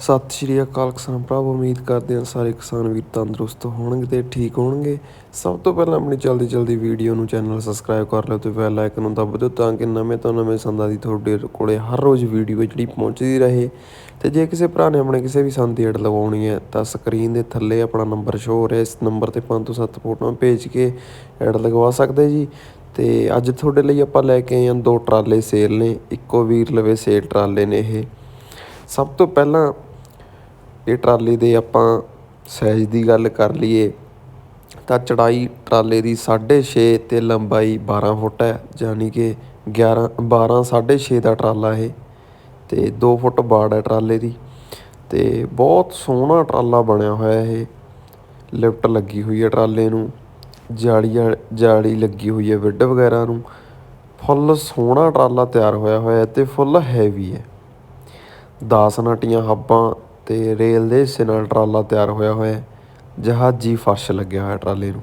ਸਤਿ ਸ਼੍ਰੀ ਅਕਾਲ ਕਿਸਾਨ ਭਰਾਵੋ, ਉਮੀਦ ਕਰਦੇ ਹਾਂ ਸਾਰੇ ਕਿਸਾਨ ਵੀਰ ਤੰਦਰੁਸਤ ਹੋਣਗੇ ਤੇ ਠੀਕ ਹੋਣਗੇ। ਸਭ ਤੋਂ ਪਹਿਲਾਂ ਆਪਣੀ ਜਲਦੀ ਜਲਦੀ ਵੀਡੀਓ ਨੂੰ ਚੈਨਲ ਸਬਸਕ੍ਰਾਈਬ ਕਰ ਲਿਓ ਤੇ ਬੈਲ ਆਈਕਨ ਨੂੰ ਦਬਾ ਦਿਓ ਤਾਂ ਕਿ ਨਵੇਂ ਤੋਂ ਨਵੇਂ ਸੰਦਾਂ ਦੀ ਤੁਹਾਡੇ ਕੋਲੇ ਹਰ ਰੋਜ਼ ਵੀਡੀਓ ਜਿਹੜੀ ਪਹੁੰਚਦੀ ਰਹੇ। ਤੇ ਜੇ ਕਿਸੇ ਭਰਾ ਨੇ ਆਪਣੇ ਕਿਸੇ ਵੀ ਸੰਦ ਦੀ ਐਡ ਲਗਾਉਣੀ ਹੈ ਤਾਂ ਸਕਰੀਨ ਦੇ ਥੱਲੇ ਆਪਣਾ ਨੰਬਰ ਸ਼ੋ ਹੋ ਰਿਹਾ, ਇਸ ਨੰਬਰ ਤੇ 5 ਤੋਂ 7 ਫੋਟੋਆਂ ਭੇਜ ਕੇ ਐਡ ਲਗਵਾ ਸਕਦੇ ਜੀ। ਤੇ ਅੱਜ ਤੁਹਾਡੇ ਲਈ ਆਪਾਂ ਲੈ ਕੇ ਆਏ ਹਾਂ ਦੋ ਟਰਾਲੇ ਸੇਲ ਨੇ, ਇੱਕੋ ਵੀਰ ਲਵੇ ਸੇਲ ਟਰਾਲੇ ਨੇ ਇਹ। ਸਭ ਤੋਂ ਪਹਿਲਾਂ ਇਹ ਟਰਾਲੇ ਦੇ ਆਪਾਂ ਸਾਈਜ਼ ਦੀ ਗੱਲ ਕਰ ਲਈਏ, ਤਾਂ ਚੜਾਈ ਟਰਾਲੇ ਦੀ 6.5 ਤੇ ਲੰਬਾਈ 12 ਫੁੱਟ ਹੈ ਯਾਨੀ ਕਿ 11 12 6.5 ਦਾ ਟਰਾਲਾ ਇਹ, ਤੇ 2 ਫੁੱਟ ਬਾੜ ਹੈ ਟਰਾਲੇ ਦੀ, ਤੇ ਬਹੁਤ ਸੋਹਣਾ ਟਰਾਲਾ ਬਣਿਆ ਹੋਇਆ ਇਹ। ਲਿਫਟ ਲੱਗੀ ਹੋਈ ਹੈ ਟਰਾਲੇ ਨੂੰ ਜਾਲੀ ਜਾਲੀ ਲੱਗੀ ਹੋਈ ਹੈ ਵਿੱਡ ਵਗੈਰਾ ਨੂੰ। ਫੁੱਲ ਸੋਹਣਾ ਟਰਾਲਾ ਤਿਆਰ ਹੋਇਆ ਹੋਇਆ ਹੈ ਤੇ ਫੁੱਲ ਹੈਵੀ ਹੈ। ਦਾਸ ਨਾਟੀਆਂ ਹੱਬਾਂ ਤੇ ਰੇਲ ਦੇ ਹਿੱਸੇ ਨਾਲ ਟਰਾਲਾ ਤਿਆਰ ਹੋਇਆ ਹੋਇਆ ਹੈ। ਜਹਾਜੀ ਫਰਸ਼ ਲੱਗਿਆ ਹੋਇਆ ਟਰਾਲੇ ਨੂੰ।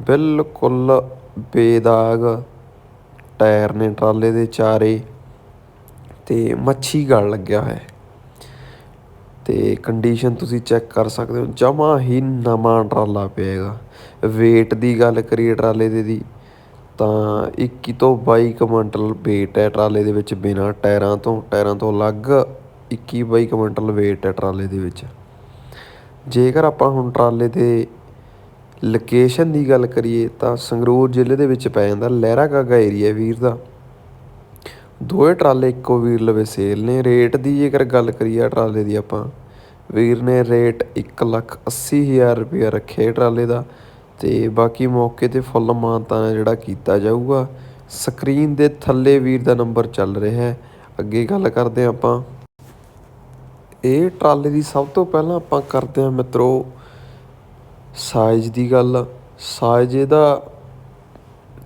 ਬਿਲਕੁਲ ਬੇਦਾਗ ਟਾਇਰ ਨੇ ਟਰਾਲੇ ਦੇ ਚਾਰੇ ਤੇ ਮੱਛੀ ਗਲ ਲੱਗਿਆ ਹੋਇਆ ਹੈ। ਤੇ ਕੰਡੀਸ਼ਨ ਤੁਸੀਂ ਚੈੱਕ ਕਰ ਸਕਦੇ ਹੋ, ਜਮਾ ਹੀ ਨਵਾਂ ਟਰਾਲਾ ਪਿਆਗਾ weight ਦੀ ਗੱਲ ਕਰੀਏ ਟਰਾਲੇ ਦੇ ਦੀ, ਤਾਂ 21 ਤੋਂ 22 ਕੁਇੰਟਲ weight ਹੈ ਟਰਾਲੇ ਦੇ ਵਿੱਚ ਬਿਨਾ, ਟਾਇਰਾਂ ਤੋਂ ਟਾਇਰਾਂ ਤੋਂ ਅਲੱਗ 21 22 ਕੁਇੰਟਲ weight ਹੈ ਟਰਾਲੇ ਦੇ ਵਿੱਚ। ਜੇਕਰ ਆਪਾਂ ਹੁਣ ਟਰਾਲੇ ਦੇ ਲੋਕੇਸ਼ਨ ਦੀ ਗੱਲ ਕਰੀਏ ਤਾਂ ਸੰਗਰੂਰ ਜ਼ਿਲ੍ਹੇ ਦੇ ਵਿੱਚ ਪੈ ਜਾਂਦਾ ਲਹਿਰਾ ਗਾਗਾ ਏਰੀਆ ਵੀਰ ਦਾ। ਦੋਏ ਟਰਾਲੇ ਇੱਕੋ ਵੀਰ ਲਵੇ ਸੇਲ ਨੇ। ਰੇਟ ਦੀ ਜੇਕਰ ਗੱਲ ਕਰੀਏ ਟਰਾਲੇ ਦੀ ਆਪਾਂ, ਵੀਰ ਨੇ ਰੇਟ 180000 ਰੁਪਏ ਰੱਖਿਆ ਟਰਾਲੇ ਦਾ ਤੇ ਬਾਕੀ ਮੌਕੇ ਤੇ ਫੁੱਲ ਮਾਨਤਾ ਜਿਹੜਾ ਕੀਤਾ ਜਾਊਗਾ। ਸਕਰੀਨ ਦੇ ਥੱਲੇ ਵੀਰ ਦਾ ਨੰਬਰ ਚੱਲ ਰਿਹਾ ਹੈ। ਅੱਗੇ ਗੱਲ ਕਰਦੇ ਆਪਾਂ। ਇਹ ਟਰਾਲੇ ਦੀ ਸਭ ਤੋਂ ਪਹਿਲਾਂ ਆਪਾਂ ਕਰਦੇ ਹਾਂ ਮਿੱਤਰੋ, ਸਾਈਜ਼ ਦੀ ਗੱਲ। ਸਾਈਜ਼ ਇਹਦਾ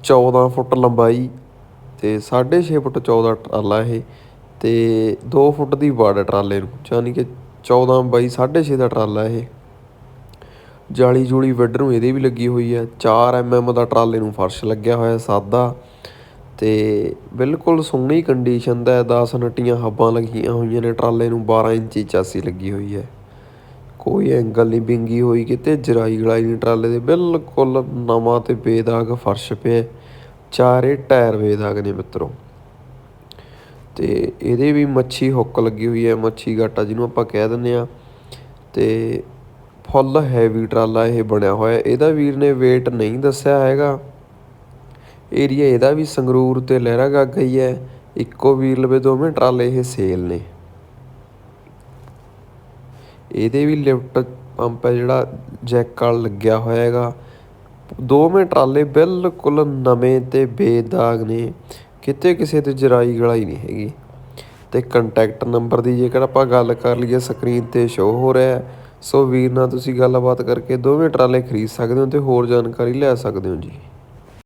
14 ਫੁੱਟ ਲੰਬਾਈ ਤੇ 6.5 ਫੁੱਟ 14 ਟਰਾਲਾ ਇਹ ਤੇ 2 ਫੁੱਟ ਦੀ ਵਾੜ ਟਰਾਲੇ ਨੂੰ, ਯਾਨੀ ਕਿ 14 ਬਾਈ 6.5 ਦਾ ਟਰਾਲਾ ਇਹ। ਜਾਲੀ ਜੂਲੀ ਵੱਡ ਨੂੰ ਇਹਦੇ ਵੀ ਲੱਗੀ ਹੋਈ ਹੈ। 4 ਐਮਐਮ ਦਾ ਟਰਾਲੇ ਨੂੰ ਫਰਸ਼ ਲੱਗਿਆ ਹੋਇਆ ਸਾਦਾ। ਤੇ ਬਿਲਕੁਲ ਸੋਹਣੀ ਕੰਡੀਸ਼ਨ ਦਾ 10 ਨਟੀਆਂ ਹੱਬਾਂ ਲੱਗੀਆਂ ਹੋਈਆਂ ਨੇ, ਟਰਾਲੇ ਨੂੰ 12 ਇੰਚੀ ਚਾਸੀ ਲੱਗੀ ਹੋਈ ਹੈ। ਕੋਈ ਐਂਗਲ ਨਹੀਂ ਬਿੰਗੀ ਹੋਈ ਕਿਤੇ, ਜਰਾਈ ਗਲਾਈ ਨਹੀਂ ਟਰਾਲੇ ਦੇ, ਬਿਲਕੁਲ ਨਵਾਂ ਤੇ ਬੇਦਾਗ ਫਰਸ਼ ਪਿਆ ਚਾਰੇ ਟਾਇਰ ਬੇਦਾਗ ਨੇ ਮਿੱਤਰੋ। ਤੇ ਇਹਦੇ ਵੀ ਮੱਛੀ ਹੁੱਕ ਲੱਗੀ ਹੋਈ ਹੈ, ਮੱਛੀ ਗਾਟਾ ਜਿਹਨੂੰ ਆਪਾਂ ਕਹਿ ਦਿੰਦੇ ਆ ਤੇ ਫੁੱਲ ਹੈਵੀ ਟਰਾਲਾ ਇਹ ਬਣਿਆ ਹੋਇਆ ਇਹਦਾ ਵੀਰ ਨੇ weight ਨਹੀਂ ਦੱਸਿਆ ਹੈਗਾ। ਏਰੀਆ ਇਹਦਾ ਵੀ ਸੰਗਰੂਰ ਤੇ ਲਹਿਰਾ ਗਾਗਾ ਹੀ ਹੈ। ਇੱਕੋ ਵੀਰ ਲਵੇ ਦੋਵੇਂ ਟਰਾਲੇ ਇਹ ਸੇਲ ਨੇ। ਇਹਦੇ ਵੀ ਲਿਫਟ ਪੰਪ ਹੈ ਜਿਹੜਾ ਜੈਕ ਵਾਲ ਲੱਗਿਆ ਹੋਇਆ ਹੈਗਾ। ਦੋਵੇਂ ਟਰਾਲੇ ਬਿਲਕੁਲ ਨਵੇਂ ਤੇ ਬੇਦਾਗ ਨੇ। ਕਿਤੇ ਕਿਸੇ ਤੇ ਜਰਾਈ ਗਲਾਈ ਨਹੀਂ ਹੈਗੀ। ਤੇ ਕੰਟੈਕਟ ਨੰਬਰ ਦੀ ਜੇਕਰ ਆਪਾਂ ਗੱਲ ਕਰ ਲਈਏ ਸਕਰੀਨ ਤੇ ਸ਼ੋਅ ਹੋ ਰਿਹਾ ਸੋ ਵੀਰ ਨਾਲ ਤੁਸੀਂ ਗੱਲਬਾਤ ਕਰਕੇ ਦੋਵੇਂ ਟਰਾਲੇ ਖਰੀਦ ਸਕਦੇ ਹੋ ਤੇ ਹੋਰ ਜਾਣਕਾਰੀ ਲੈ ਸਕਦੇ ਹੋ ਜੀ।